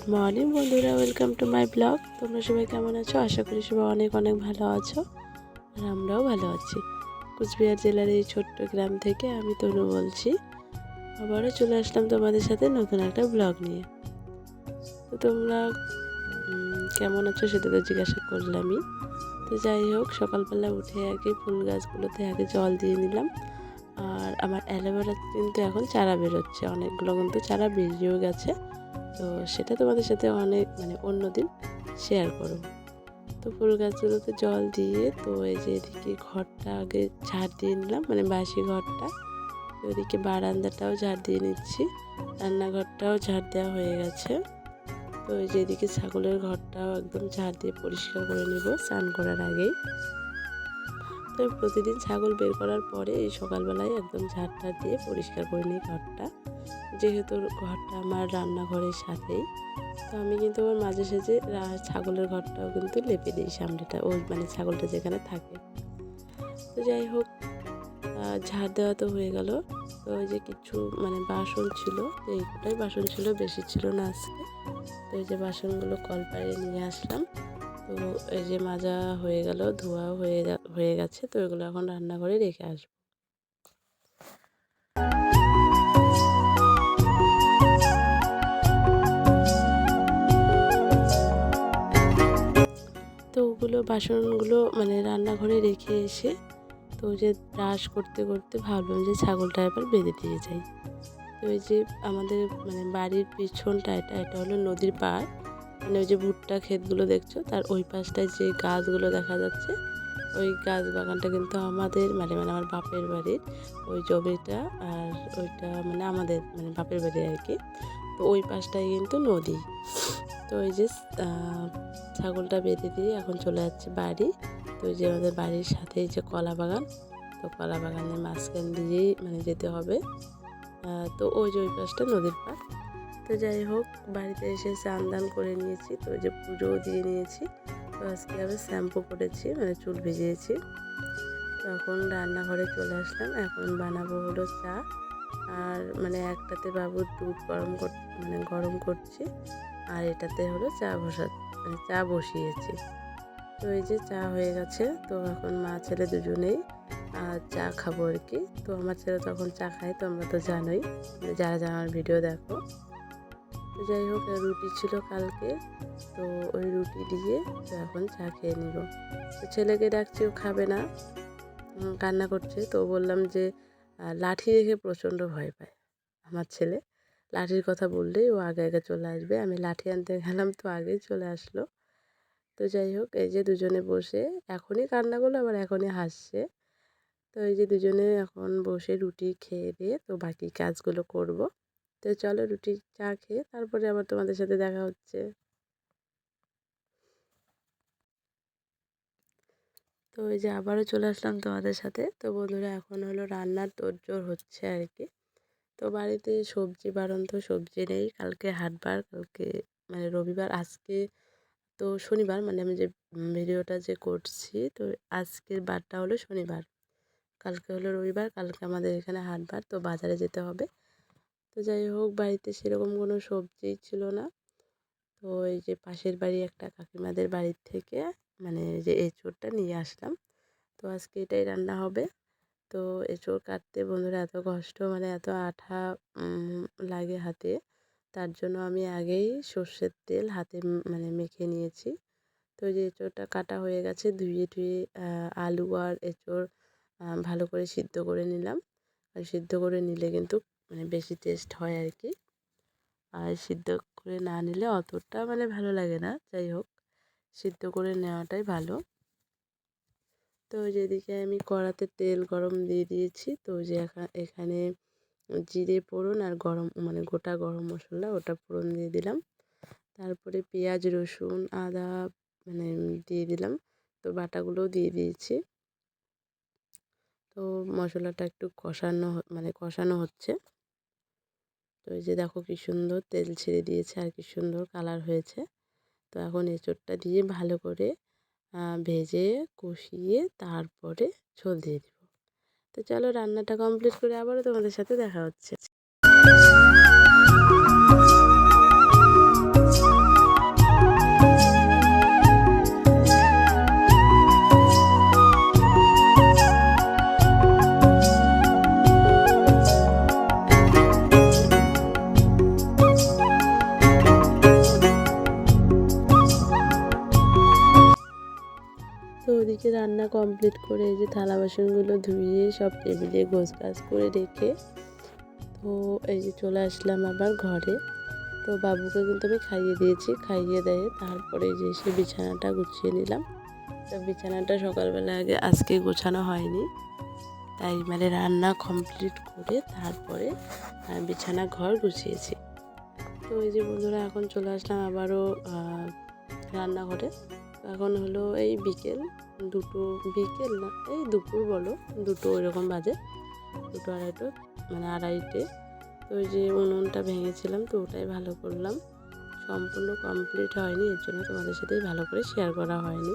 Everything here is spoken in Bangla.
গুড মর্নিং বন্ধুরা, ওয়েলকাম টু মাই ব্লগ। তোমরা সবাই কেমন আছো? আশা করি সবাই অনেক অনেক ভালো আছো আর আমরাও ভালো আছি। কুচবিহার জেলার এই ছোট্ট গ্রাম থেকে আমি তনু বলছি। আবারও চলে আসলাম তোমাদের সাথে নতুন একটা ব্লগ নিয়ে। তো তোমরা কেমন আছো সেটা তো জিজ্ঞাসা করলামই। তো যাই হোক, সকালবেলা উঠে আগে ফুল গাছগুলোতে আগে জল দিয়ে নিলাম। আর আমার অ্যালোভেরা কিন্তু এখন চারা বেরোচ্ছে। অনেকগুলো কিন্তু চারা বেরিয়েও গেছে। তো সেটা তোমাদের সাথে অনেক মানে অন্য দিন শেয়ার করো তো ফুল গাছগুলোতে জল দিয়ে তো এই যে এদিকে ঘরটা আগে ঝাড় দিয়ে নিলাম মানে বাসি ঘরটা। তো এদিকে বারান্দাটাও ঝাড় দিয়ে নিচ্ছি, রান্নাঘরটাও ঝাড় দেওয়া হয়ে গেছে। তো এই যে এদিকে ছাগলের ঘরটাও একদম ঝাড় দিয়ে পরিষ্কার করে নেব, স্নান করার আগেই। তো প্রতিদিন ছাগল বের করার পরে এই সকালবেলায় একদম ঝাড় টাড় দিয়ে পরিষ্কার করে নিই ঘরটা। যেহেতু ঘরটা আমার রান্নাঘরের সাথেই, তো আমি কিন্তু আমার মাঝে সাঝে ছাগলের ঘরটাও কিন্তু লেপে দিই সামনেটা ওই মানে ছাগলটা যেখানে থাকে। তো যাই হোক ঝাড় দেওয়া তো হয়ে গেল। তো ওই যে কিছু মানে বাসন ছিল এইটাই বাসন ছিল, বেশি ছিল না আজকে। তো এই যে বাসনগুলো কল পাড়ে নিয়ে আসলাম। তো এই যে মাজা হয়ে গেল, ধোয়া হয়ে হয়ে গেছে, তো এগুলো এখন রান্নাঘরে রেখে আসব। তো ওগুলো, বাসনগুলো মানে রান্নাঘরে রেখে এসে, তো যে ব্রাশ করতে করতে ভাবলাম যে ছাগলটা এবার বেঁধে দিয়ে যাই। তো ওই যে আমাদের মানে বাড়ির পিছনটা, এটা এটা হলো নদীর পাড়। মানে ওই যে ভুট্টা ক্ষেতগুলো দেখছ, তার ওই পাশটায় যে গাছগুলো দেখা যাচ্ছে, ওই গাছ বাগানটা কিন্তু আমাদের মানে মানে আমার বাপের বাড়ির ওই জমিটা আর ওইটা মানে আমাদের মানে বাপের বাড়ি আর কি। তো ওই পাশটায় কিন্তু নদী। তো ওই যে ছাগলটা বেঁধে দিয়ে এখন চলে যাচ্ছে বাড়ি। তো ওই যে আমাদের বাড়ির সাথেই যে কলা বাগান, তো কলা বাগানের মাঝখান দিয়েই মানে যেতে হবে। তো ওই যে ওই পাশটা নদীর পাড়। তো যাই হোক, বাড়িতে এসে স্নান দান করে নিয়েছি। তো যে পুজোও দিয়ে নিয়েছি। তো আজকে আবার শ্যাম্পু করেছি মানে চুল ভিজিয়েছি। তো এখন রান্নাঘরে চলে আসলাম। এখন বানাবো হলো চা। আর মানে একটাতে বাবুর দুধ গরম কর মানে গরম করছি। আর এটাতে হলো চা বসা মানে চা বসিয়েছি। তো এই যে চা হয়ে গেছে। তো এখন মা ছেলে দুজনেই আর চা খাব আর কি। তো আমার ছেলে তখন চা খায়, তো আমরা তো জানোই। যারা আমার ভিডিও দেখো তো যাই হোক রুটি ছিল কালকে। তো ওই রুটি দিয়ে এখন চা খেয়ে নিব তো ছেলেকে ডাকছি, ও খাবে না। কান্না করছে। তো বললাম যে লাঠি রেখে প্রচণ্ড ভয় পায় আমার ছেলে। লাঠির কথা বললেই ও আগে আগে চলে আসবে। আমি লাঠি আনতে গেলাম, তো আগেই চলে আসলো। তো যাই হোক, এই যে দুজনে বসে এখনই কান্না করল, আবার এখনই হাসছে। তো এই যে দুজনে এখন বসে রুটি খেয়ে দিয়ে তো বাকি কাজগুলো করব। তো চলো রুটি চা খেয়ে তারপরে আবার তোমাদের সাথে দেখা হচ্ছে। তো ওই যে আবারও চলে আসলাম তোমাদের সাথে। তো বন্ধুরা, এখন হলো রান্নার তোড়জোড় হচ্ছে আর কি। তো বাড়িতে সবজি বারণ তো সবজি নেই। কালকে হাটবার, কালকে মানে রবিবার, আজকে তো শনিবার মানে আমি যে ভিডিওটা যে করছি, তো আজকের বারটা হলো শনিবার। কালকে হলো রবিবার, কালকে আমাদের এখানে হাটবার, তো বাজারে যেতে হবে। তো যাই হোক, বাড়িতে সেরকম কোনো সবজি ছিল না। তো এই যে পাশের বাড়ি একটা কাকিমাদের বাড়ির থেকে মানে যে এঁচোড়টা নিয়ে আসলাম। তো আজকে এটাই রান্না হবে। তো এঁচোড় কাটতে বন্ধুরা এত কষ্ট মানে এত আঠা লাগে হাতে, তার জন্য আমি আগেই সর্ষের তেল হাতে মানে মেখে নিয়েছি। তো যে এঁচোড়টা কাটা হয়ে গেছে, ধুয়ে ধুয়ে আলু আর এঁচোড় ভালো করে সিদ্ধ করে নিলাম। আর সিদ্ধ করে নিলে কিন্তু মানে বেশি টেস্ট হয় আর কি আর সিদ্ধ করে না নিলে অতটা মানে ভালো লাগে না, যাই হোক। সিদ্ধ করে নেওয়াটাই ভালো। তো যেদিকে আমি কড়াতে তেল গরম দিয়ে দিয়েছি। তো যে এখানে জিরে ফোড়ন আর গরম মানে গোটা গরম মশলা ওটা ফোড়ন দিয়ে দিলাম। তারপরে পেঁয়াজ, রসুন, আদা মানে দিয়ে দিলাম। তো বাটাগুলোও দিয়ে দিয়েছি। তো মশলাটা একটু কষানো মানে কষানো হচ্ছে। তো এই যে দেখো কি সুন্দর তেল ছেড়ে দিয়েছে আর কি সুন্দর কালার হয়েছে। তো এখন এঁচোড়টা দিয়ে ভালো করে ভেজে, কষিয়ে তারপরে ঝোল দিয়ে দেবো। তো চলো রান্নাটা কমপ্লিট করে আবারও তোমাদের সাথে দেখা হচ্ছে। রান্না কমপ্লিট করে এই যে থালা বাসনগুলো ধুয়ে সব টেবিলে গোছ গাছ করে রেখে তো এই যে চলে আসলাম আবার ঘরে। তো বাবুকে কিন্তু আমি খাইয়ে দিয়েছি, খাইয়ে দেয়ে তারপরে যে এসে বিছানাটা গুছিয়ে নিলাম। তো বিছানাটা সকালবেলা আগে আজকে গোছানো হয়নি। তাই মানে রান্না কমপ্লিট করে তারপরে বিছানা ঘর গুছিয়েছি। তো এই যে বন্ধুরা এখন চলে আসলাম আবারও রান্নাঘরে। তো এখন হলো এই বিকেল, দুটো বিকেল না, এই দুপুর বলো, দুটো এরকম বাজে, দুটো আড়াইটো মানে আড়াইটে। তো ওই যে উনুনটা ভেঙেছিলাম তো ওটাই ভালো করলাম। সম্পূর্ণ কমপ্লিট হয়নি, এর জন্য তোমাদের সাথেই ভালো করে শেয়ার করা হয়নি।